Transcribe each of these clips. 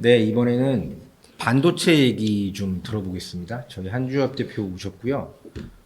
네, 이번에는 반도체 얘기 좀 들어보겠습니다. 저희 한주엽 대표 오셨고요.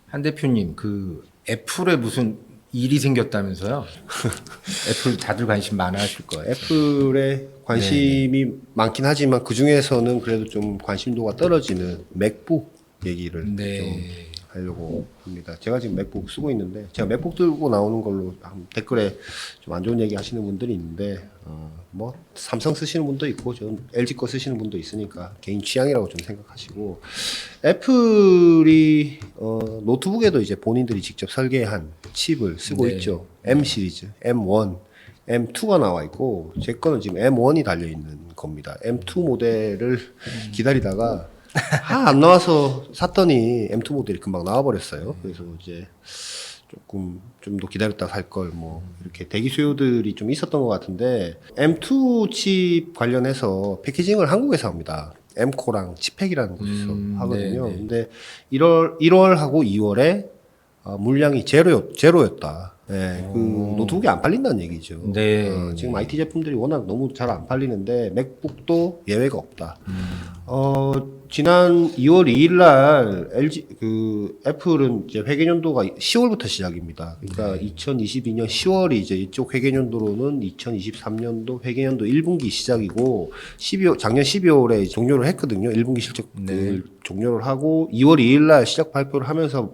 한 대표님, 그 애플에 무슨 일이 생겼다면서요? 애플 다들 관심 많아 하실 거예요. 애플에 관심이 많긴 하지만 그 중에서는 그래도 좀 관심도가 떨어지는 맥북 얘기를 네. 좀 하려고 합니다. 제가 지금 맥북 쓰고 있는데 제가 맥북 들고 나오는 걸로 한 댓글에 좀 안 좋은 얘기 하시는 분들이 있는데 어, 뭐 삼성 쓰시는 분도 있고 저는 LG 거 쓰시는 분도 있으니까 개인 취향이라고 좀 생각하시고 애플이 어, 노트북에도 이제 본인들이 직접 설계한 칩을 쓰고 네. 있죠. M 시리즈, M1, M2가 나와 있고 제 거는 지금 M1이 달려 있는 겁니다. M2 모델을 기다리다가 하안 나와서 샀더니 M2 모델이 금방 나와 버렸어요. 그래서 이제 조금 좀 더 기다렸다 살 걸 뭐 이렇게 대기 수요들이 좀 있었던 것 같은데 M2 칩 관련해서 패키징을 한국에서 합니다. M코랑 칩팩이라는 곳에서 음, 하거든요. 네, 네. 근데 1월 1월하고 2월에 어, 물량이 제로였, 제로였다. 예, 그 노트북이 안 팔린다는 얘기죠. 네, 어, 지금 IT 제품들이 워낙 너무 잘 안 팔리는데 맥북도 예외가 없다. 어, 지난 2월 2일 날 LG 그 애플은 이제 회계연도가 10월부터 시작입니다. 그러니까 2022년 10월이 이제 이쪽 회계연도로는 2023년도 회계연도 1분기 시작이고 12월 작년 12월에 종료를 했거든요. 1분기 실적을 종료를 하고 2월 2일 날 시작 발표를 하면서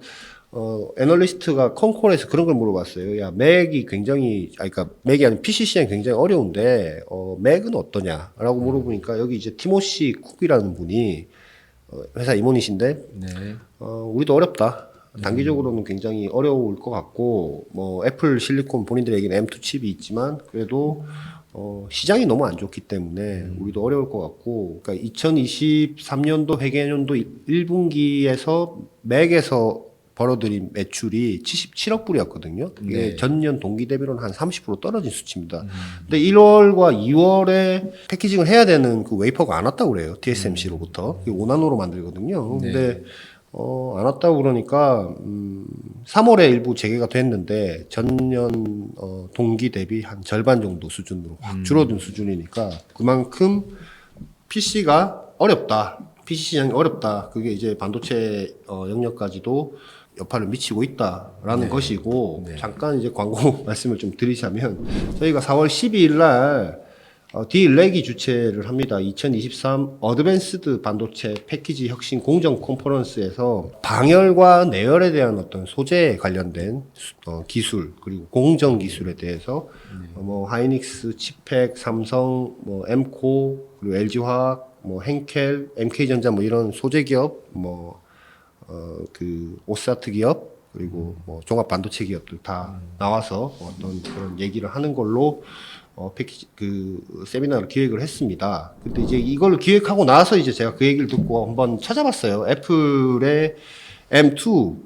어, 애널리스트가 컴콜에서 그런 걸 물어봤어요. 야, 맥이 굉장히, 아, 그니까, 맥이 아닌 PC 시장이 굉장히 어려운데, 어, 맥은 어떠냐? 라고 물어보니까, 여기 이제 티모시 쿡이라는 분이, 어, 회사 임원이신데, 네. 어, 우리도 어렵다. 단기적으로는 굉장히 어려울 것 같고, 뭐, 애플 실리콘 본인들에게는 M2 칩이 있지만, 그래도, 어, 시장이 너무 안 좋기 때문에, 우리도 어려울 것 같고, 그러니까 2023년도 회계연도 1분기에서 맥에서 벌어들인 매출이 77억 불이었거든요. 이게 네. 전년 동기 대비로는 한 30% 떨어진 수치입니다. 근데 1월과 2월에 패키징을 해야 되는 그 웨이퍼가 안 왔다고 그래요. TSMC로부터. 이게 5나노로 만들거든요. 근데 어, 안 왔다고 그러니까 음, 3월에 일부 재개가 됐는데 전년 어, 동기 대비 한 절반 정도 수준으로 확 줄어든 수준이니까 그만큼 PC가 어렵다. PC 시장이 어렵다. 그게 이제 반도체 어, 영역까지도 여파를 미치고 있다라는 것이고 잠깐 이제 광고 말씀을 좀 드리자면 저희가 4월 12일 날 어, 디렉이 주최를 합니다. 2023 어드밴스드 반도체 패키지 혁신 공정 컨퍼런스에서 방열과 내열에 대한 어떤 소재에 관련된 수- 어, 기술 그리고 공정 기술에 대해서 어, 뭐 하이닉스, 치팩, 삼성, 뭐 엠코 그리고 LG화학, 뭐 henkel, MK전자 뭐 이런 소재 기업 뭐 어, 그 오사트 기업 그리고 뭐 종합 반도체 기업들 다 나와서 어떤 그런 얘기를 하는 걸로 어, 패키지 그 세미나를 기획을 했습니다. 근데 이제 이걸 기획하고 나서 이제 제가 그 얘기를 듣고 한번 찾아봤어요. 애플의 M2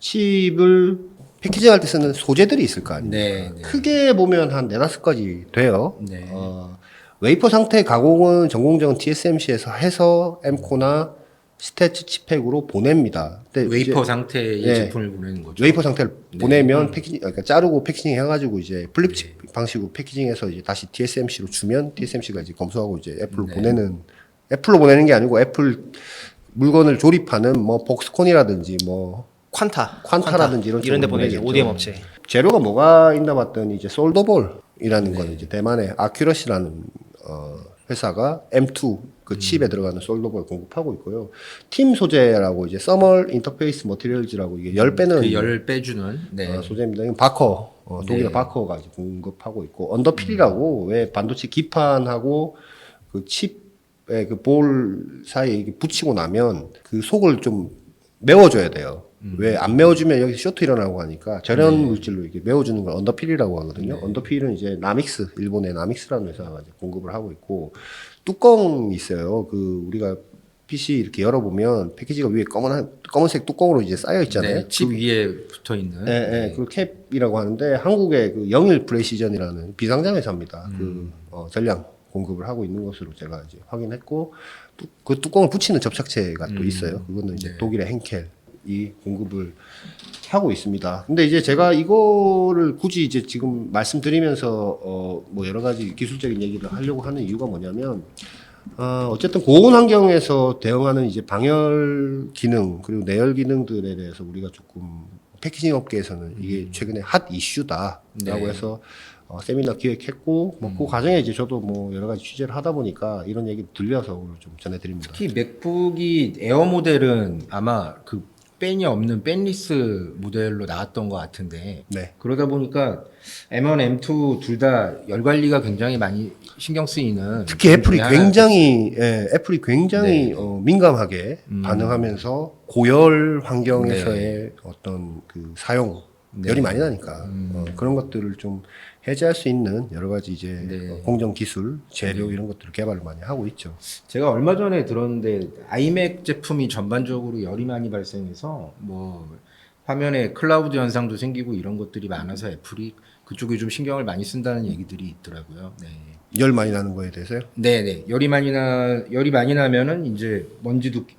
칩을 패키징할 때 쓰는 소재들이 있을 거 아니에요. 네. 네. 크게 보면 한 네다섯 가지 돼요. 네. 어, 웨이퍼 상태 가공은 전공정 TSMC에서 해서 M코나 스태츠 칩팩으로 보냅니다. 근데 웨이퍼 이제 상태의 예. 제품을 보내는 거죠. 웨이퍼 상태를 보내면 패키징, 그러니까 자르고 패키징 해가지고 이제 플립 칩 방식으로 패키징해서 이제 다시 TSMC로 주면 TSMC가 이제 검수하고 이제 애플로 보내는 애플로 보내는 게 아니고 애플 물건을 조립하는 뭐 복스콘이라든지 뭐 ኳ타, ኳ타라든지 이런 이런 데 보내죠. ODM 업체. 재료가 뭐가 있나 봤더니 이제 솔더볼이라는 거는 이제 대만의 아큐러시라는 어, 회사가 M2 그 칩에 들어가는 솔더볼 공급하고 있고요. 팀 소재라고 이제 서멀 인터페이스 머티리얼즈라고 이게 열 빼는 그열 빼주는. 네. 어, 소재입니다. 이건 바커 어, 독일의 바커가 이제 공급하고 있고 언더필이라고 왜 반도체 기판하고 그 칩의 그 볼 사이에 이게 붙이고 나면 그 속을 좀 메워줘야 돼요. 왜안 메워주면 여기 쇼트 일어나고 하니까 절연 물질로 이렇게 메워주는 걸 언더필이라고 하거든요. 언더필은 이제 나믹스 일본의 나믹스라는 회사가 공급을 하고 있고 뚜껑이 있어요. 그 우리가 PC 이렇게 열어보면 패키지가 위에 검은 검은색 뚜껑으로 이제 쌓여 있잖아요. 네. 칩 위에 붙어 있는. 예, 예, 그 캡이라고 하는데 한국의 그 영일 프레시전이라는 비상장 회사입니다. 그 어, 전량 공급을 하고 있는 것으로 제가 이제 확인했고 뚜- 그 뚜껑을 붙이는 접착체가 또 있어요. 그거는 이제 독일의 henkel이 공급을 하고 있습니다. 근데 이제 제가 이거를 굳이 이제 지금 말씀드리면서 어, 뭐 여러 가지 기술적인 얘기를 하려고 하는 이유가 뭐냐면 어, 어쨌든 고온 환경에서 대응하는 이제 방열 기능 그리고 내열 기능들에 대해서 우리가 조금 패키징 업계에서는 이게 최근에 핫 이슈다라고 네. 해서 어, 세미나 기획했고 뭐 그 과정에 이제 저도 뭐 여러 가지 취재를 하다 보니까 이런 얘기 들려서 오늘 좀 전해드립니다. 특히 맥북이 에어 모델은 아마 그 뺀이 없는 뺀리스 모델로 나왔던 것 같은데 네. 그러다 보니까 M1, M2 둘 다 열 관리가 굉장히 많이 신경 쓰이는 특히 것 애플이 굉장히 예, 애플이 굉장히 네. 어, 민감하게 음. 반응하면서 고열 환경에서의 어떤 그 사용 네. 열이 많이 나니까 어, 그런 것들을 좀 해제할 수 있는 여러 가지 이제 네. 어, 공정 기술, 재료 이런 것들을 개발을 많이 하고 있죠. 제가 얼마 전에 들었는데 아이맥 제품이 전반적으로 열이 많이 발생해서 뭐 화면에 클라우드 현상도 생기고 이런 것들이 많아서 애플이 그쪽에 좀 신경을 많이 쓴다는 얘기들이 있더라고요. 네. 열 많이 나는 거에 대해서요. 네 네 열이 많이 나 열이 많이 나면은 이제 먼지도 끼-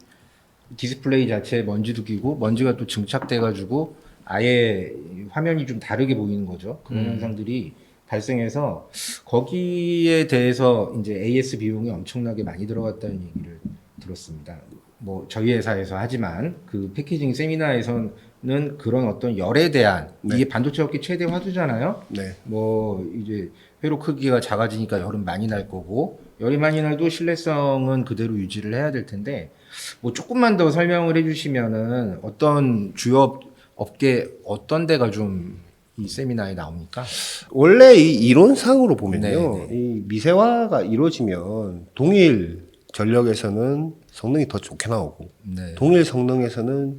디스플레이 자체에 먼지도 끼고 먼지가 또 증착돼 가지고 아예 화면이 좀 다르게 보이는 거죠 그런 현상들이 발생해서 거기에 대해서 이제 AS 비용이 엄청나게 많이 들어갔다는 얘기를 들었습니다. 뭐 저희 회사에서 하지만 그 패키징 세미나에서는 그런 어떤 열에 대한 네. 이게 반도체 업계 최대 화두잖아요. 네. 뭐 이제 회로 크기가 작아지니까 열은 많이 날 거고 열이 많이 나도 신뢰성은 그대로 유지를 해야 될 텐데 뭐 조금만 더 설명을 해주시면은 어떤 주요 업- 업계 어떤 데가 좀 이 세미나에 나옵니까? 원래 이 이론상으로 보면요, 네, 이 미세화가 이루어지면 동일 전력에서는 성능이 더 좋게 나오고 네. 동일 성능에서는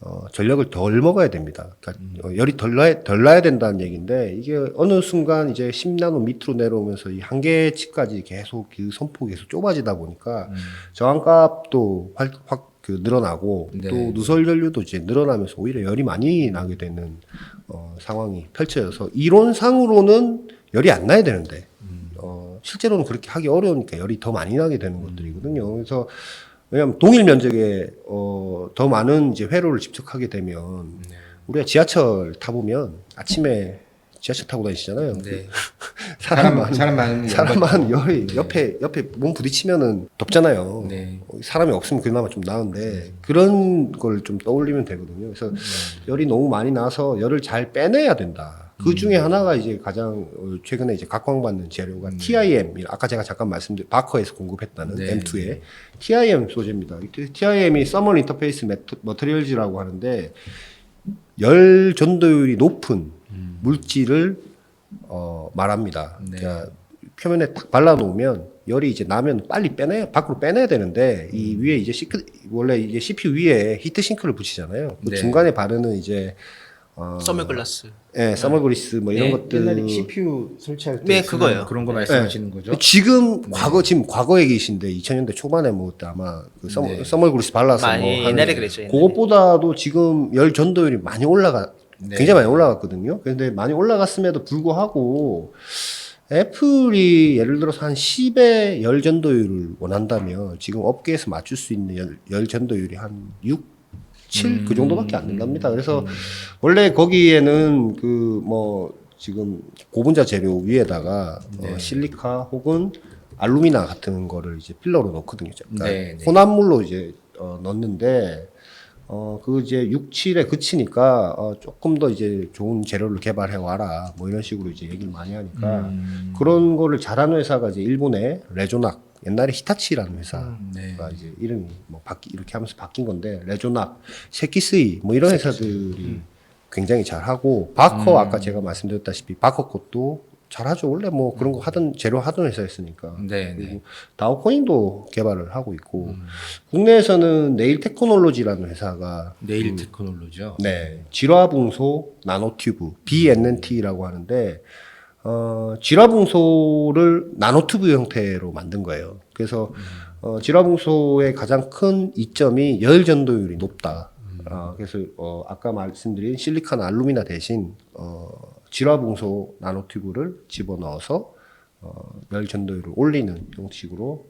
어, 전력을 덜 먹어야 됩니다. 그러니까 음. 어, 열이 덜 나야, 덜 나야 된다는 얘기인데 이게 어느 순간 이제 10나노 밑으로 내려오면서 이 한계치까지 계속 그 선폭이 계속 좁아지다 보니까 음. 저항값도 확, 확 그 늘어나고 네. 또 누설 전류도 이제 늘어나면서 오히려 열이 많이 나게 되는 어, 상황이 펼쳐져서 이론상으로는 열이 안 나야 되는데 음. 어, 실제로는 그렇게 하기 어려우니까 열이 더 많이 나게 되는 것들이거든요. 그래서 왜냐하면 동일 면적에 어, 더 많은 이제 회로를 집착하게 되면 네. 우리가 지하철 타보면 아침에 지하철 타고 다니시잖아요. 네. 사람 사람 많은 사람 많은 사람 많은 열이 네. 옆에 옆에 몸 부딪히면은 덥잖아요. 네. 어, 사람이 없으면 그나마 좀 나은데 그런 걸 좀 떠올리면 되거든요. 그래서 네. 열이 너무 많이 나서 열을 잘 빼내야 된다. 음. 그 중에 하나가 이제 가장 어, 최근에 이제 각광받는 재료가 TIM 아까 제가 잠깐 말씀드린 바커에서 공급했다는 네, M2의 TIM 소재입니다. 이 TIM이 서멀 인터페이스 머터리얼즈라고 하는데 열 전도율이 높은 물질을 어, 말합니다. 네. 그러니까 표면에 딱 발라놓으면 열이 이제 나면 빨리 빼내 밖으로 빼내야 되는데 음. 이 위에 이제 시크 원래 이제 CPU 위에 히트 싱크를 붙이잖아요. 그 네. 중간에 바르는 이제 어, 서머 글라스. 예, 서머 그리스 뭐 이런 예, 것들 옛날에 CPU 설치할 때 네, 쓰는 그거예요. 그런 거 말씀하시는 네. 거죠? 지금 과거 지금 과거 얘기신데 2000년대 초반에 뭐 그때 아마 그 서머, 네. 서머 그리스 발라서 많이 뭐 하는 옛날에 그랬죠, 옛날에. 그것보다도 지금 열 전도율이 많이 올라가 네. 굉장히 많이 올라갔거든요. 그런데 많이 올라갔음에도 불구하고 애플이 예를 들어서 한 10의 열 전도율을 원한다면 지금 업계에서 맞출 수 있는 열, 열 전도율이 한 6, 7그 정도밖에 안 된답니다. 그래서 원래 거기에는 그 뭐 지금 고분자 재료 위에다가 어, 실리카 혹은 알루미나 같은 거를 이제 필러로 넣거든요. 그러니까 네, 네. 혼합물로 이제 어, 넣는데 어, 그 이제 6, 7에 그치니까 어, 조금 더 이제 좋은 재료를 개발해 와라. 뭐 이런 식으로 이제 얘기를 많이 하니까 음. 그런 거를 잘하는 회사가 이제 일본의 레조낙 옛날에 히타치라는 회사가 네. 이제 이름이 뭐 바뀌 이렇게 하면서 바뀐 건데 레조낙, 세키스이 뭐 이런 회사들이 음. 굉장히 잘하고 바커 아까 제가 말씀드렸다시피 바커 것도 잘하죠. 원래 뭐 그런 거 하던 재료 하던 회사였으니까. 네, 네. 그리고 다오코인도 개발을 하고 있고 국내에서는 네일 테크놀로지라는 회사가 네일 테크놀로지요. 네 질화붕소 나노튜브 BNNT라고 하는데 어, 질화붕소를 나노튜브 형태로 만든 거예요. 그래서 어, 질화붕소의 가장 큰 이점이 열 전도율이 높다. 어, 그래서 어, 아까 말씀드린 실리카나 알루미나 대신 어, 질화붕소 나노튜브를 집어넣어서 어, 열 전도율을 올리는 형식으로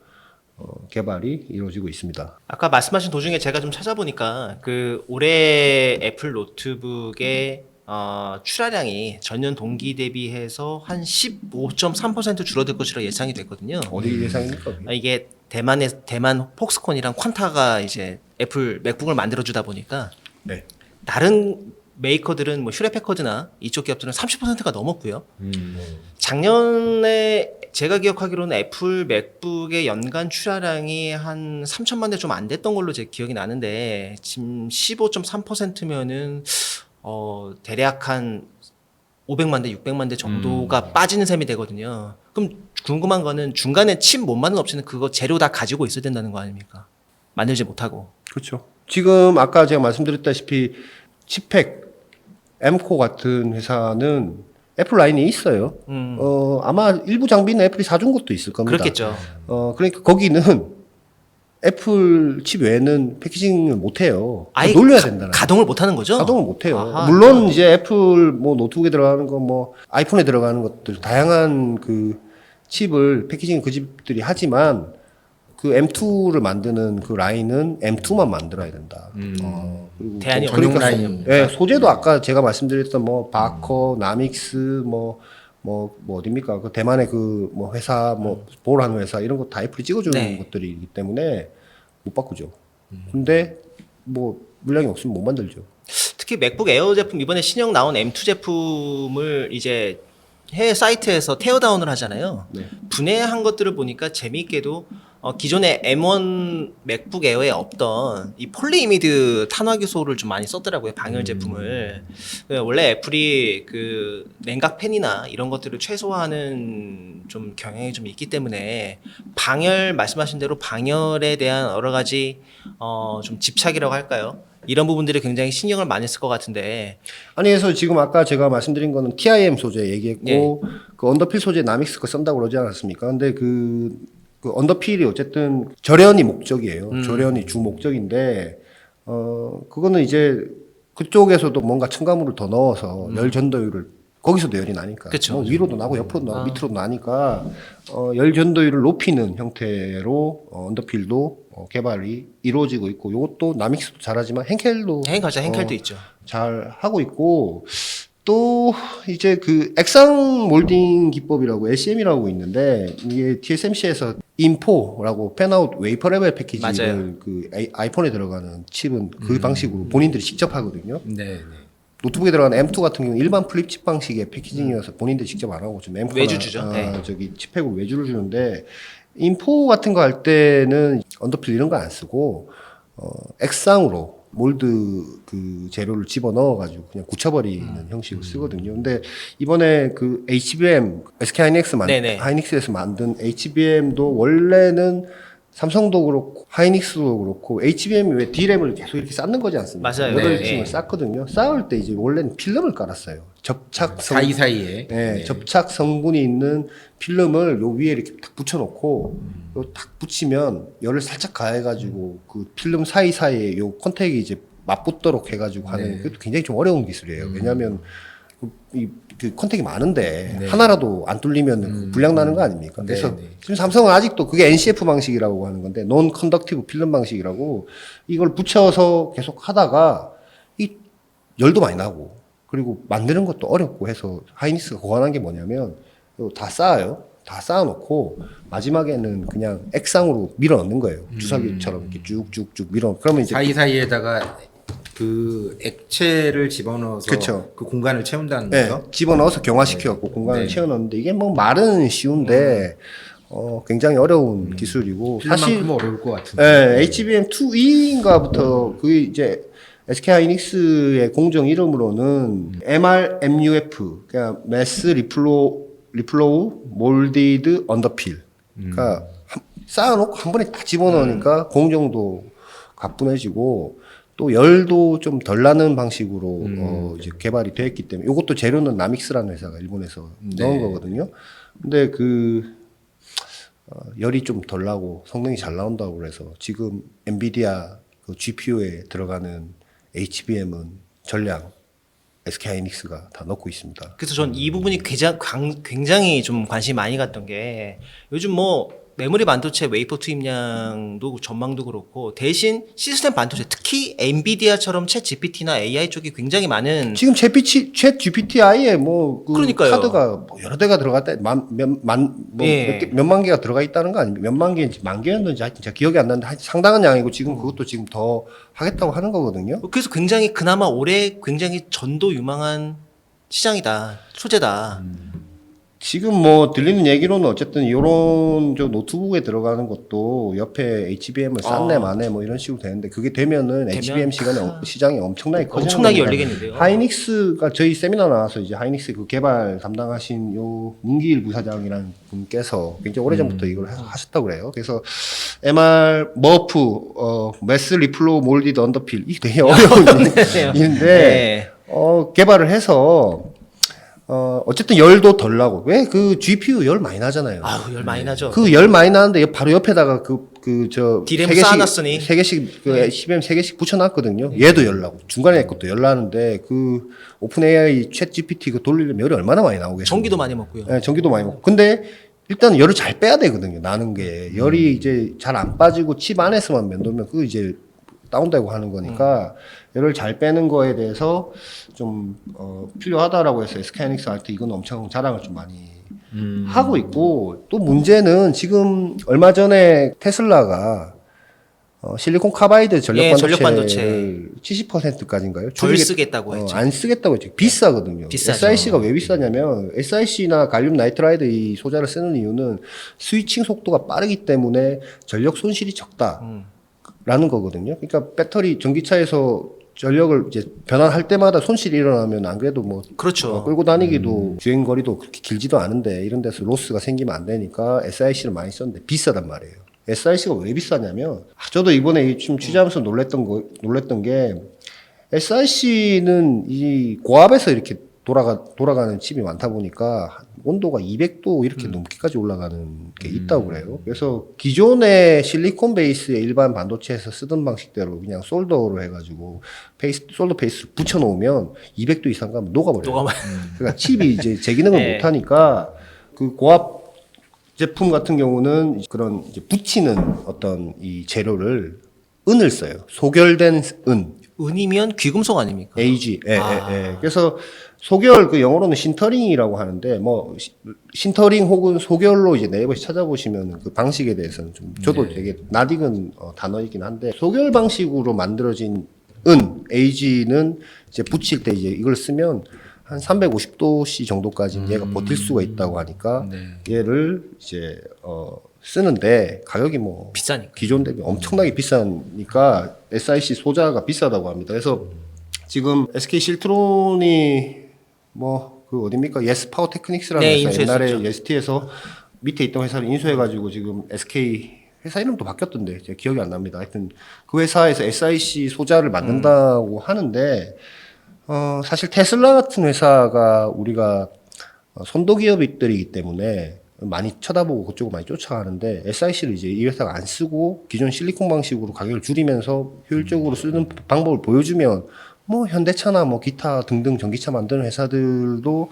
어, 개발이 이루어지고 있습니다. 아까 말씀하신 도중에 제가 좀 찾아보니까 그 올해 애플 노트북의 어, 출하량이 전년 동기 대비해서 한 15.3% 줄어들 것으로 예상이 됐거든요. 어디 예상입니까? 그게? 아, 이게 대만의 대만 폭스콘이랑 퀀타가 이제 애플 맥북을 만들어 주다 보니까 네. 다른 메이커들은 뭐 휴레패커드나 이쪽 기업들은 30%가 넘었고요. 음. 작년에 제가 기억하기로는 애플 맥북의 연간 출하량이 한 3천만 대 좀 안 됐던 걸로 제 기억이 나는데 지금 15.3%면은 어 대략 한 500만 대, 600만 대 정도가 빠지는 셈이 되거든요. 그럼 궁금한 거는 중간에 칩 못 만든 업체는 그거 재료 다 가지고 있어야 된다는 거 아닙니까? 만들지 못하고. 그렇죠. 지금 아까 제가 말씀드렸다시피 치팩, 엠코 같은 회사는 애플 라인이 있어요. 음. 어, 아마 일부 장비는 애플이 사준 것도 있을 겁니다. 그렇겠죠. 어, 그러니까 거기는 애플 칩 외에는 패키징을 못 해요. 아예 놀려야 가- 된다는. 가동을 못 하는 거죠? 가동을 못 해요. 아하. 물론 이제 애플 뭐 노트북에 들어가는 거 뭐 아이폰에 들어가는 것들 다양한 그 칩을 패키징 그 집들이 하지만 그 M2를 만드는 그 라인은 M2만 만들어야 된다. 어, 그리고 대안이 좀 전용 그러니까 라인. 예, 소재도 아까 제가 말씀드렸던 뭐 바커, 나믹스 뭐 뭐, 뭐 어딥니까? 그 대만의 그 뭐 회사, 뭐 보라는 회사 이런 거 다 애플이 찍어주는 네. 것들이기 때문에 못 바꾸죠. 근데 뭐 물량이 없으면 못 만들죠. 특히 맥북 에어 제품 이번에 신형 나온 M2 제품을 이제 해외 사이트에서 테어다운을 하잖아요. 네. 분해한 것들을 보니까 재미있게도 어, 기존의 M1 맥북 에어에 없던 이 폴리이미드 탄화기소를 좀 많이 썼더라고요 방열 제품을 그 원래 애플이 그 냉각 팬이나 이런 것들을 최소화하는 좀 경향이 좀 있기 때문에 방열 말씀하신 대로 방열에 대한 여러 가지 어, 좀 집착이라고 할까요 이런 부분들이 굉장히 신경을 많이 쓸 것 같은데 아니 그래서 지금 아까 제가 말씀드린 거는 TIM 소재 얘기했고 예. 그 언더필 소재 나믹스 거 쓴다고 그러지 않았습니까? 근데 그, 그 언더필이 어쨌든 절연이 목적이에요. 음. 절연이 주 목적인데 어 그거는 이제 그쪽에서도 뭔가 첨가물을 더 넣어서 열 전도율을 거기서도 열이 나니까 음. 그쵸. 뭐 위로도 나고 옆으로도 나고 아. 밑으로도 나니까 어, 열 전도율을 높이는 형태로 어, 언더필도 어, 개발이 이루어지고 있고 이것도 나믹스도 잘하지만 henkel도 행가자 행켈도 어, 있죠. 잘 하고 있고 또 이제 그 액상 몰딩 기법이라고 LCM이라고 있는데 이게 TSMC에서 인포라고 펜아웃 웨이퍼 레벨 패키지를 맞아요. 그 아이- 아이폰에 들어가는 칩은 그 방식으로 본인들이 직접 하거든요. 네, 네. 노트북에 들어가는 M2 같은 경우는 일반 플립 칩 방식의 패키징이어서 본인들이 직접 안 하고 좀 M4나 외주 주죠. 네. 저기 칩팩으로 외주를 주는데 인포 같은 거 할 때는 언더필 이런 거 안 쓰고 어, 액상으로 몰드 그 재료를 집어 넣어 가지고 그냥 굳혀버리는 음. 형식을 쓰거든요. 근데 이번에 그 HBM SK 하이닉스 만 네네. 하이닉스에서 만든 HBM도 원래는 삼성도 그렇고 하이닉스도 그렇고 HBM이 왜 D램을 계속 이렇게 쌓는 거지 않습니까? 맞아요. 여덟 네, 층을 네. 쌓거든요. 쌓을 때 이제 원래는 필름을 깔았어요. 접착 성 사이 사이에. 네, 접착 성분이 있는 필름을 요 위에 이렇게 딱 붙여놓고 요 딱 붙이면 열을 살짝 가해가지고 그 필름 사이 사이에 요 컨택이 이제 맞붙도록 해가지고 하는 네. 그것도 굉장히 좀 어려운 기술이에요. 왜냐하면 그, 이, 그 컨택이 많은데 네. 하나라도 안 뚫리면 그 불량 나는 거 아닙니까? 네, 그래서 네. 지금 삼성은 아직도 그게 NCF 방식이라고 하는 건데 논 컨덕티브 필름 방식이라고 이걸 붙여서 계속 하다가 이 열도 많이 나고 그리고 만드는 것도 어렵고 해서 하이닉스가 고안한 게 뭐냐면 다 쌓아요. 다 쌓아놓고 마지막에는 그냥 액상으로 밀어 넣는 거예요. 주사기처럼 이렇게 쭉쭉쭉 밀어. 그러면 이제 사이 사이에다가 그 액체를 집어넣어서 그쵸. 그 공간을 채운다는 네, 거죠. 집어넣어서 경화시켜갖고 공간을 네. 채워넣는데 이게 뭐 말은 쉬운데 어, 굉장히 어려운 기술이고 사실 필름만큼 어려울 것 같은데. 네, HBM2E인가부터 그 이제 SK 하이닉스의 공정 이름으로는 MRMUF, 그러니까 리플로우 몰디드 언더필. 그러니까 한- 쌓아놓고 한 번에 딱 집어넣으니까 공정도 가뿐해지고 또 열도 좀 덜 나는 방식으로 어, 이제 개발이 되었기 때문에 이것도 재료는 나믹스라는 회사가 일본에서 네. 넣은 거거든요. 근데 그 어, 열이 좀 덜 나고 성능이 잘 나온다고 그래서 지금 엔비디아 그 GPU에 들어가는 HBM은 전량 SK 하이닉스가 다 넣고 있습니다. 그래서 전 이 부분이 굉장히 좀 관심이 많이 갔던 게 요즘 뭐 메모리 반도체 웨이퍼 투입량도 전망도 그렇고 대신 시스템 반도체 특히 엔비디아처럼 챗 GPT나 AI 쪽이 굉장히 많은 지금 챗 GPT, 챗 GPTI에 뭐그 그러니까요. 카드가 뭐 여러 대가 들어갔다 만몇만뭐 예. 몇만 개가 들어가 있다는 거 아닙니까? 몇만 개인지 만 개였는지 하여튼 제가 기억이 안 나는데 상당한 양이고 지금 그것도 지금 더 하겠다고 하는 거거든요. 그래서 굉장히 그나마 올해 굉장히 전도 유망한 시장이다 소재다. 지금 뭐 들리는 얘기로는 어쨌든 요런 저 노트북에 들어가는 것도 옆에 HBM을 쌌네 아. 마네 뭐 이런 식으로 되는데 그게 되면은 되면 HBM 시간에 아. 시장이 엄청나게 커지는 엄청나게. 열리겠는데요. 하이닉스가 저희 세미나 나와서 이제 하이닉스 그 개발 담당하신 요 문기일 부사장이라는 분께서 굉장히 오래전부터 이걸 하- 하셨다고 그래요. 그래서 MR 머프 어 매스 리플로 몰디드 언더필 이게 되게 어려운 일인데 네. 어 개발을 해서 어 어쨌든 열도 덜 나고 왜 그 GPU 열 많이 나잖아요. 아우 열 많이 나죠. 그 열 많이 나는데 바로 옆에다가 그 그저 디램 쌓아놨으니. 세 개씩 그 CBM 세 개씩 붙여놨거든요. 얘도 열 나고 중간에 것도 열 나는데 그 오픈 AI 챗 GPT 그 돌리려면 열이 얼마나 많이 나오겠어요. 전기도 많이 먹고요. 네, 전기도 많이 먹고. 근데 일단 열을 잘 빼야 되거든요. 나는 게 열이 이제 잘 안 빠지고 칩 안에서만 맴돌면 그 이제 다운되고 하는 거니까 열을 잘 빼는 거에 대해서 좀 어, 필요하다라고 해서 SK하이닉스 할 때 이건 엄청 자랑을 좀 많이 음. 하고 있고 또 문제는 지금 얼마 전에 테슬라가 어, 실리콘 카바이드 전력 예, 전력 반도체를 70%까지인가요? 덜 쓰겠다고 어, 했죠. 안 쓰겠다고 했죠. 비싸거든요. 비싸죠. SIC가 왜 비싸냐면 SIC나 갈륨 나이트라이드 이 소자를 쓰는 이유는 스위칭 속도가 빠르기 때문에 전력 손실이 적다 라는 음. 거거든요. 그러니까 배터리 전기차에서 전력을 이제 변환할 때마다 손실이 일어나면 안 그래도 뭐 그렇죠. 어, 끌고 다니기도 주행 거리도 그렇게 길지도 않은데 이런 데서 로스가 생기면 안 되니까 SIC를 많이 썼는데 비싸단 말이에요. SIC가 왜 비싸냐면 아, 저도 이번에 이 지금 취재하면서 놀랬던 거 놀랬던 게 SIC는 이 고압에서 이렇게 돌아가 돌아가는 칩이 많다 보니까 온도가 200도 이렇게 넘기까지 올라가는 게 있다고 그래요. 그래서 기존의 실리콘 베이스의 일반 반도체에서 쓰던 방식대로 그냥 솔더로 해가지고 페이스 솔더 페이스를 붙여 놓으면 200도 이상 가면 녹아버려요. 녹아버- 그러니까 칩이 이제 제 기능을 네. 못 하니까 그 고압 제품 같은 경우는 그런 이제 붙이는 어떤 이 재료를 은을 써요. 소결된 은. 은이면 귀금속 아닙니까? AG. 예, 아. 예, 예. 그래서 소결 그 영어로는 신터링이라고 하는데 뭐 시- 신터링 혹은 소결로 이제 네이버에 찾아보시면 그 방식에 대해서는 좀 저도 되게 낯익은 어, 단어이긴 한데 소결 방식으로 만들어진 은 AG는 이제 붙일 때 이제 이걸 쓰면 한 350도씨 정도까지 얘가 버틸 수가 있다고 하니까 얘를 이제 어 쓰는데 가격이 뭐 비싸니까. 기존 대비 엄청나게 비싸니까 SIC 소자가 비싸다고 합니다. 그래서 지금 SK 실트론이 뭐 그 어딥니까? 예스 파워 테크닉스라는 네, 회사 인수했었죠. 옛날에 예스티에서 밑에 있던 회사를 인수해가지고 지금 SK 회사 이름도 바뀌었던데 제가 기억이 안 납니다. 하여튼 그 회사에서 SIC 소자를 만든다고 하는데 어 사실 테슬라 같은 회사가 우리가 어, 선도 기업들이기 때문에 많이 쳐다보고 그쪽을 많이 쫓아가는데 SIC를 이제 이 회사가 안 쓰고 기존 실리콘 방식으로 가격을 줄이면서 효율적으로 쓰는 방법을 보여주면 뭐 현대차나 뭐 기타 등등 전기차 만드는 회사들도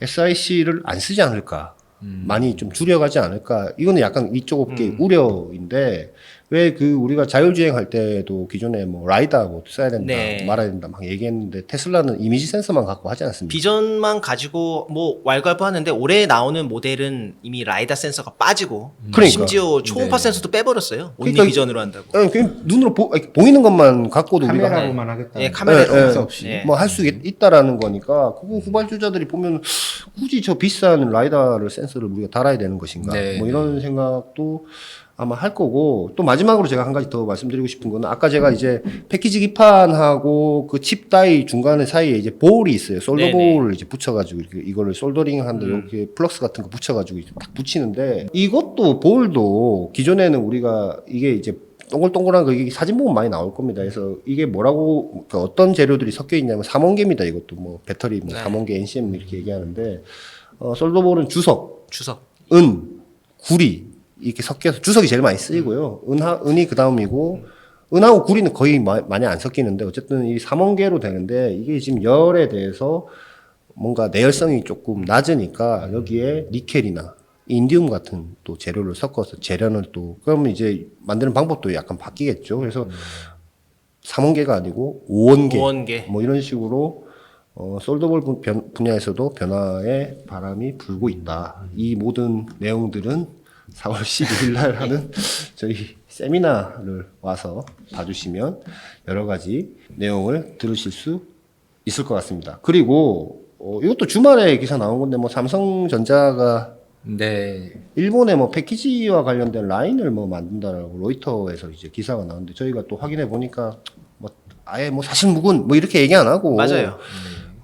SIC를 안 쓰지 않을까. 많이 좀 줄여가지 않을까. 이거는 약간 이쪽 업계 우려인데 왜 그 우리가 자율주행 할 때도 기존에 뭐 라이다 뭐 써야 된다, 네. 말아야 된다 막 얘기했는데 테슬라는 이미지 센서만 갖고 하지 않습니까? 비전만 가지고 뭐 왈가왈부하는데 올해 나오는 모델은 이미 라이다 센서가 빠지고 그러니까. 심지어 초음파 네. 센서도 빼버렸어요. 온리 그러니까 비전으로 한다고. 아니, 그냥 눈으로 보, 아니, 보이는 것만 갖고도 우리가 카메라로만 하겠다. 예, 카메라로 예, 예. 센서 없이. 예. 뭐 할 수 있다라는 거니까 그거 후발주자들이 보면 굳이 저 비싼 라이다를 센서를 우리가 달아야 되는 것인가 네, 뭐 이런 생각도 아마 할 거고 또 마지막으로 제가 한 가지 더 말씀드리고 싶은 거는 아까 제가 이제 패키지 기판하고 그칩 다이 중간에 사이에 이제 볼이 있어요 솔더. 볼을 이제 붙여가지고 이렇게 이거를 솔더링 하는데 음. 이렇게 플럭스 같은 거 붙여가지고 딱 붙이는데 이것도 볼도 기존에는 우리가 이게 이제 동글동글한 거 이게 사진 보면 많이 나올 겁니다. 그래서 이게 뭐라고 그러니까 어떤 재료들이 섞여 있냐면 삼원계입니다. 이것도 뭐 배터리 뭐 네. 삼원계 NCM 이렇게 얘기하는데 어, 솔더볼은 주석, 주석. 은, 구리 이렇게 섞여서 주석이 제일 많이 쓰이고요. 은하 은이 그 다음이고 은하고 구리는 거의 마- 많이 안 섞이는데 어쨌든 이 삼원계로 되는데 이게 지금 열에 대해서 뭔가 내열성이 조금 낮으니까 여기에 니켈이나 인디움 같은 또 재료를 섞어서 재련을 또 그러면 이제 만드는 방법도 약간 바뀌겠죠. 그래서 삼원계가 아니고 오원계 오원계. 뭐 이런 식으로 어, 솔더볼 분야에서도 변화의 바람이 불고 있다. 이 모든 내용들은 4월 12일 날 하는 저희 세미나를 와서 봐주시면 여러 가지 내용을 들으실 수 있을 것 같습니다. 그리고 어, 이것도 주말에 기사 나온 건데 뭐 삼성전자가 네. 일본의 뭐 패키지와 관련된 라인을 뭐 만든다라고 로이터에서 이제 기사가 나왔는데 저희가 또 확인해 보니까 뭐 아예 뭐 사실 무근 뭐 이렇게 얘기 안 하고 맞아요.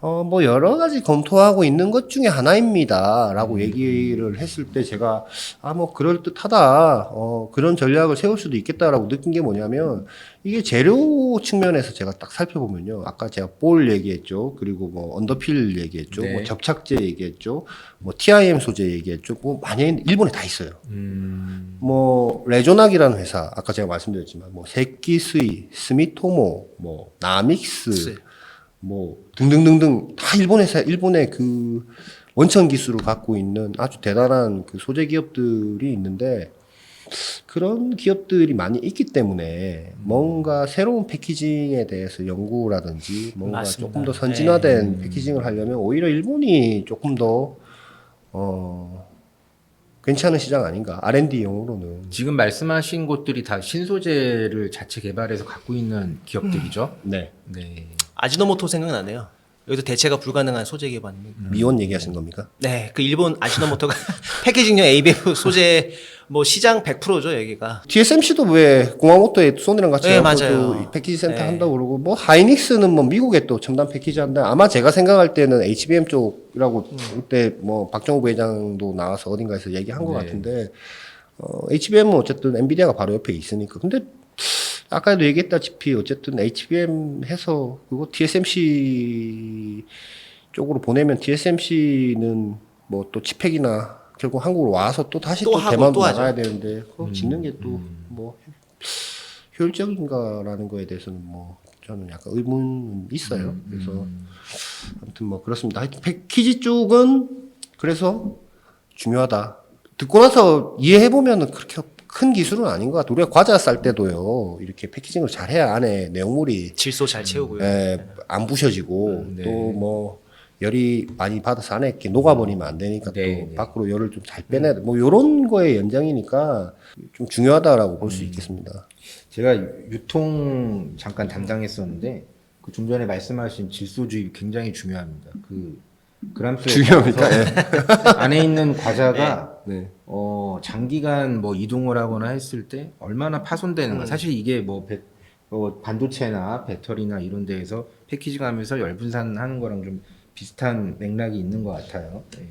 어, 뭐 여러 가지 검토하고 있는 것 중에 하나입니다. 음. 라고 얘기를 했을 때 제가 아, 뭐 그럴 듯하다. 어, 그런 전략을 세울 수도 있겠다라고 느낀 게 뭐냐면 이게 재료 측면에서 제가 딱 살펴보면요. 아까 제가 볼 얘기했죠. 그리고 뭐 언더필 얘기했죠. 네. 뭐 접착제 얘기했죠. 뭐 TIM 소재 얘기했죠. 뭐 많이 일본에 다 있어요. 음. 뭐 레조낙이라는 회사 아까 제가 말씀드렸지만 뭐 세끼스이, 스미토모, 뭐 나믹스 스. 뭐 등등등등 다 일본 회사 일본의 그 원천 기술을 갖고 있는 아주 대단한 그 소재 기업들이 있는데 그런 기업들이 많이 있기 때문에 뭔가 새로운 패키징에 대해서 연구라든지 뭔가 맞습니다. 조금 더 선진화된 네. 패키징을 하려면 오히려 일본이 조금 더 어, 괜찮은 시장 아닌가 R&D용으로는 지금 말씀하신 곳들이 다 신소재를 자체 개발해서 갖고 있는 기업들이죠. 네 네. 아지노모토 생각나네요. 여기도 대체가 불가능한 소재 기반입니다. 미원 얘기하신 겁니까? 네, 그 일본 아지노모토가 패키징용 ABF 소재 뭐 시장 100%죠 여기가. TSMC도 왜 공화모토에 소니랑 같이 네, 해갖고 맞아요. 또 패키지 센터 네. 한다고 그러고 뭐 하이닉스는 뭐 미국에 또 첨단 패키지 한다. 아마 제가 생각할 때는 HBM 쪽이라고 음. 그때 뭐 박정우 부회장도 나와서 어딘가에서 얘기한 것 네. 같은데 어, HBM은 어쨌든 엔비디아가 바로 옆에 있으니까. 근데 아까도 얘기했다시피 어쨌든 HBM 해서 그거 TSMC 쪽으로 보내면 TSMC는 뭐 또 치팩이나 결국 한국으로 와서 또 다시 또 또, 대만도 또. 나가야 되는데 그거 음, 짓는 게 또뭐 효율적인가라는 거에 대해서는 뭐 저는 약간 의문은 있어요. 음, 그래서 아무튼 뭐 그렇습니다. 하여튼 패키지 쪽은 그래서 중요하다. 듣고 나서 이해해 보면은 그렇게 큰 기술은 아닌 것 같아요. 우리가 과자 쌀 때도요 이렇게 패키징을 잘 해야 안에 내용물이 질소 잘 채우고요. 예, 안 부셔지고 음, 네. 또 뭐 열이 많이 받아서 안에 이렇게 녹아버리면 안 되니까 네, 또 네. 밖으로 열을 좀 잘 빼내야 돼. 뭐 요런 거의 연장이니까 좀 중요하다라고 볼수 음. 있겠습니다. 제가 유통 잠깐 담당했었는데 그 좀 전에 말씀하신 질소주의 굉장히 중요합니다. 그 그람수에 중요합니까? 예. 따라서 안에 있는 과자가 네. 어, 장기간 뭐 이동을 하거나 했을 때 얼마나 파손되는가. 음. 사실 이게 뭐, 배, 뭐 반도체나 배터리나 이런 데에서 패키징하면서 열분산 하는 거랑 좀 비슷한 맥락이 있는 것 같아요. 예.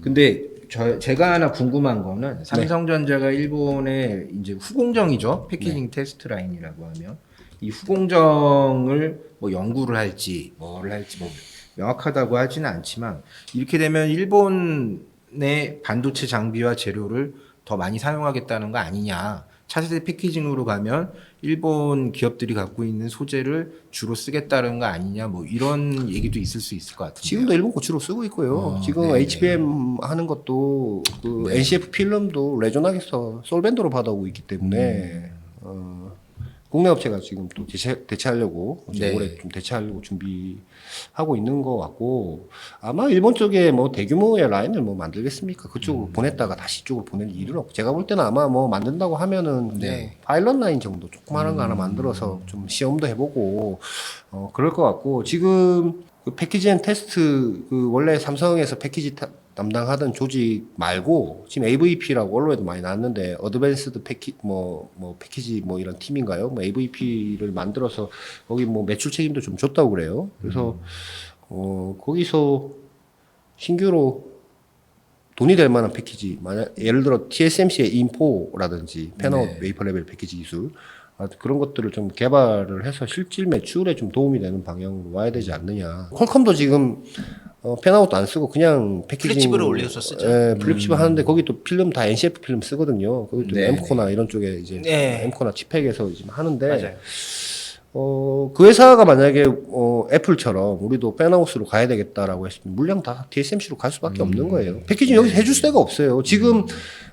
근데 저 제가 하나 궁금한 거는 삼성전자가 일본의 이제 후공정이죠 패키징 테스트 라인이라고 하면 이 후공정을 뭐 연구를 할지 뭐를 할지 뭐 명확하다고 하지는 않지만 이렇게 되면 일본 의 반도체 장비와 재료를 더 많이 사용하겠다는 거 아니냐 차세대 패키징으로 가면 일본 기업들이 갖고 있는 소재를 주로 쓰겠다는 거 아니냐 뭐 이런 얘기도 있을 수 있을 것 같아요. 지금도 일본 고추로 쓰고 있고요. 어, 지금 네. HBM 하는 것도 그 네. NCF 필름도 레조낙에서 솔벤더로 받아오고 있기 때문에 어, 국내 업체가 지금 또 대체, 대체하려고 네. 올해 좀 대체하려고 준비하고 있는 것 같고 아마 일본 쪽에 뭐 대규모의 라인을 뭐 만들겠습니까? 그쪽으로 보냈다가 다시 이쪽으로 보낼 일은 없고 제가 볼 때는 아마 뭐 만든다고 하면은 네. 파일럿 라인 정도 조그마한 거 하나 만들어서 좀 시험도 해보고 어 그럴 것 같고 지금 그 패키지 앤 테스트 그 원래 삼성에서 패키지 타- 담당하던 조직 말고 지금 AVP라고 언론에도 많이 나왔는데 어드밴스드 패키 뭐 뭐 패키지 뭐 이런 팀인가요? 뭐 AVP를 만들어서 거기 뭐 매출 책임도 좀 줬다고 그래요. 그래서 어 거기서 신규로 돈이 될 만한 패키지 만약 예를 들어 TSMC의 인포라든지 팬아웃 네. 웨이퍼 레벨 패키지 기술 아, 그런 것들을 좀 개발을 해서 실질 매출에 좀 도움이 되는 방향으로 와야 되지 않느냐. 퀄컴도 지금 어, 펜아웃도 안 쓰고 그냥 패키징 플립칩을 올렸었죠. 예, 플립칩을 하는데 거기 또 필름 다 NCF 필름 쓰거든요. 거기 또 네, 엠코나 이런 쪽에 이제 네. 엠코나 치팩에서 지금 하는데 맞아요. 어, 그 회사가 만약에 어, 애플처럼 우리도 펜하우스로 가야 되겠다라고 했으면 물량 다 TSMC로 갈 수밖에 없는 거예요. 패키징 여기서 해줄 수가 없어요. 지금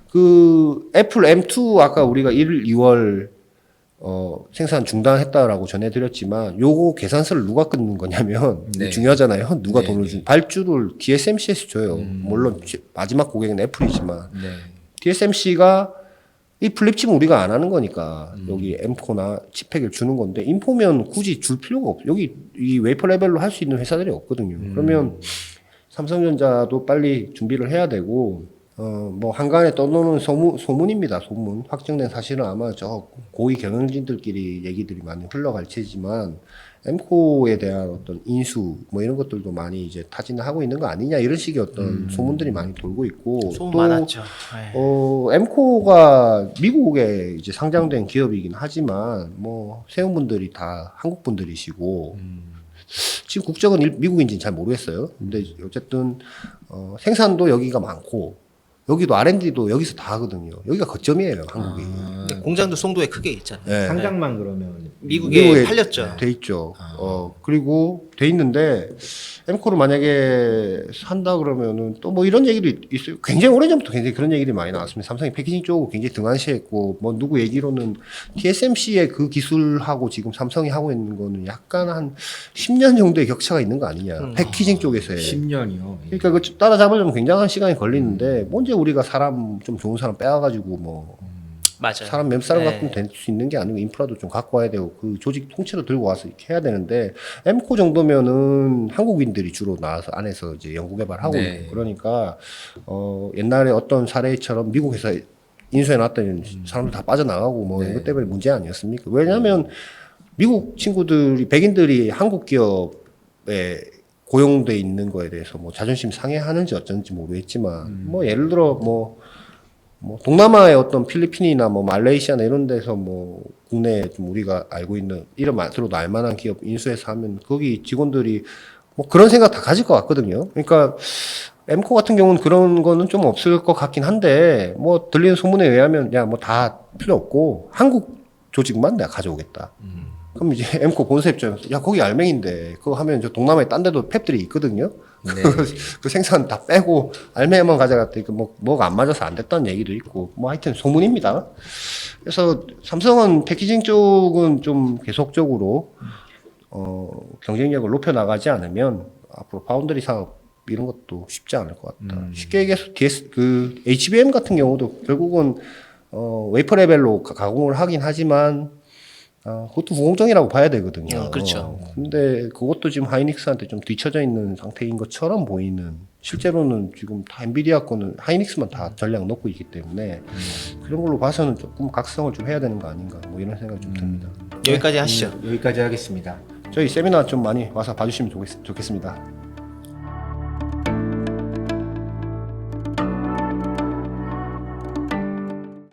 그 애플 M2 아까 우리가 1, 2월 어, 생산 중단했다라고 전해드렸지만 요거 계산서를 누가 끊는 거냐면 네. 중요하잖아요. 누가 네, 돈을 네. 준 발주를 TSMC에서 줘요. 물론 마지막 고객은 애플이지만 네. TSMC가 이 플립칩은 우리가 안 하는 거니까 음. 여기 M4나 칩팩을 주는 건데 인포면 굳이 줄 필요가 없. 여기 이 웨이퍼 레벨로 할 수 있는 회사들이 없거든요. 음. 그러면 삼성전자도 빨리 준비를 해야 되고 어 뭐 한간에 떠도는 소문 소문입니다. 소문 확정된 사실은 아마 저 고위 경영진들끼리 얘기들이 많이 흘러갈 테지만 엠코에 대한 어떤 인수 뭐 이런 것들도 많이 이제 타진을 하고 있는 거 아니냐 이런 식의 어떤 소문들이 많이 돌고 있고 소문 또 많았죠. 네. 어, 엠코가 미국에 이제 상장된 기업이긴 하지만 뭐 세운 분들이 다 한국 분들이시고 지금 국적은 일- 미국인지는 잘 모르겠어요. 근데 어쨌든 어, 생산도 여기가 많고 여기도 R&D도 여기서 다 하거든요. 여기가 거점이에요, 한국이. 근데 공장도 송도에 크게 있잖아요. 네. 상장만 그러면 미국에, 미국에 팔렸죠. 돼 있죠. 어 그리고 돼 있는데 엠코를 만약에 산다 그러면은 또 뭐 이런 얘기도 있- 있어요. 굉장히 오래 전부터 굉장히 그런 얘기들이 많이 나왔습니다. 삼성이 패키징 쪽을 굉장히 등한시했고 뭐 누구 얘기로는 TSMC의 그 기술하고 지금 삼성이 하고 있는 거는 약간 한 10년 정도의 격차가 있는 거 아니냐. 음. 패키징 쪽에서의. 10년이요. 그러니까 그 따라잡으려면 굉장한 시간이 걸리는데 뭐 언제 우리가 사람 좀 좋은 사람 빼와가지고 뭐 맞아요. 사람 맵사람 네. 갖고 될 수 있는 게 아니고 인프라도 좀 갖고 와야 되고 그 조직 통째로 들고 와서 이렇게 해야 되는데 엠코 정도면은 한국인들이 주로 나와서 안에서 이제 연구 개발하고 네. 있고 그러니까 어 옛날에 어떤 사례처럼 미국에서 인수해 놨더니 사람들 다 빠져나가고 뭐 네. 이것 때문에 문제 아니었습니까? 왜냐하면 미국 친구들이 백인들이 한국 기업에 고용돼 있는 거에 대해서 뭐 자존심 상해하는지 어쩐지 모르겠지만 뭐 예를 들어 뭐 뭐 동남아의 어떤 필리핀이나 뭐 말레이시아나 이런 데서 뭐 국내에 좀 우리가 알고 있는 안 들어도 알만한 기업 인수해서 하면 거기 직원들이 뭐 그런 생각 다 가질 것 같거든요. 그러니까 엠코 같은 경우는 그런 거는 좀 없을 것 같긴 한데 뭐 들리는 소문에 의하면 야 뭐 다 필요 없고 한국 조직만 내가 가져오겠다. 그럼 이제 엠코 본사 입장에서 야 거기 알맹인데 그거 하면 저 동남아에 딴 데도 팹들이 있거든요. 네. 그 생산 다 빼고 알맹이만 가져갔더니 그 뭐, 뭐가 안 맞아서 안 됐다는 얘기도 있고 뭐 하여튼 소문입니다. 그래서 삼성은 패키징 쪽은 좀 계속적으로 어, 경쟁력을 높여 나가지 않으면 앞으로 파운드리 사업 이런 것도 쉽지 않을 것 같다. 쉽게 얘기해서 DS 그 HBM 같은 경우도 결국은 어, 웨이퍼 레벨로 가- 가공을 하긴 하지만 어, 그것도 무공정이라고 봐야 되거든요. 음, 그렇죠. 어, 근데 그것도 지금 하이닉스한테 좀 뒤쳐져 있는 상태인 것처럼 보이는 실제로는 지금 다 엔비디아 거는 하이닉스만 다 전략 놓고 있기 때문에 그런 걸로 봐서는 조금 각성을 좀 해야 되는 거 아닌가 뭐 이런 생각이 좀 듭니다. 여기까지 하시죠. 음, 여기까지 하겠습니다. 저희 세미나 좀 많이 와서 봐주시면 좋겠, 좋겠습니다.